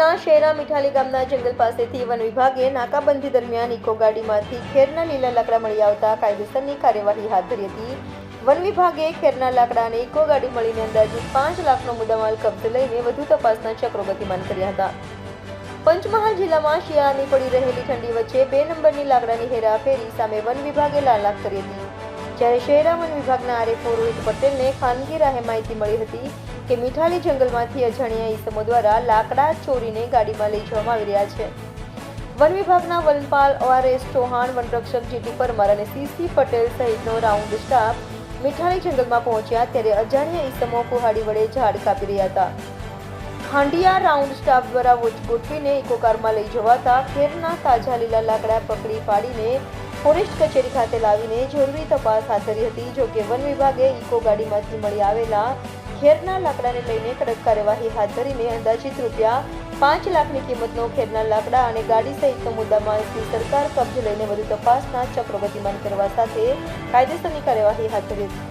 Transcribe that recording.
પંચમહાલના શેરા મીઠાલી ગામના જંગલ પાસેથી વન વિભાગે નાકાબંધી દરમિયાન ઇકો ગાડીમાંથી ખેરના લીલા લાકડા મળી આવતા કાયદેસરની કાર્યવાહી હાથ ધરી હતી. વન વિભાગે ખેરના લાકડાને ઇકો ગાડી મળીને અંદાજે પાંચ લાખનો મુદ્દામાલ કબજે લઈને વધુ તપાસના ચક્રો ગતિમાન કર્યા હતા. પંચમહાલ જિલ્લામાં શિયાળાની પડી રહેલી ઠંડી વચ્ચે બે નંબરની લાકડાની હેરાફેરી સામે વન વિભાગે લાલાક કરી હતી. જ્યારે શહેરા વન વિભાગના આરએફઓ રોહિત પટેલને ખાનગી રાહે માહિતી મળી હતી કે મીઠાલી જંગલમાંથી અજાણ્યા ઈસમો દ્વારા લાકડા ચોરીને ગાડીમાં લઈ જવામાં આવી રહ્યા છે. વન વિભાગના વનપાલ ઓઆરએસ ચૌહાણ વનરક્ષક જીટી પરમાર અને સીસી પટેલ સહિતનો રાઉન્ડ સ્ટાફ મીઠાલી જંગલમાં પહોંચ્યા ત્યારે અજાણ્યા ઈસમો કુહાડી વડે ઝાડ કાપી રહ્યા હતા. ખાંડિયા રાઉન્ડ સ્ટાફ દ્વારા વોચ ગોઠવીને ઇકોકારમાં લઈ જવાતા ખેરના તાજા લીલા લાકડા પકડી પાડીને ફોરેસ્ટ કચેરી ખાતે લાવીને જરૂરી તપાસ હાથ ધરી હતી. જો કે વન વિભાગે ઇકો ગાડીમાંથી મળી આવેલા ખેરના લાકડાને લઈને કડક કાર્યવાહી હાથ ધરીને અંદાજિત રૂપિયા પાંચ લાખની કિંમતનો ખેરના લાકડા અને ગાડી સહિતનો મુદ્દામાલ શ્રી સરકાર કબજે લઈને વધુ તપાસના ચક્રો ગતિમાન કરવા સાથે કાયદેસરની કાર્યવાહી હાથ ધરી હતી.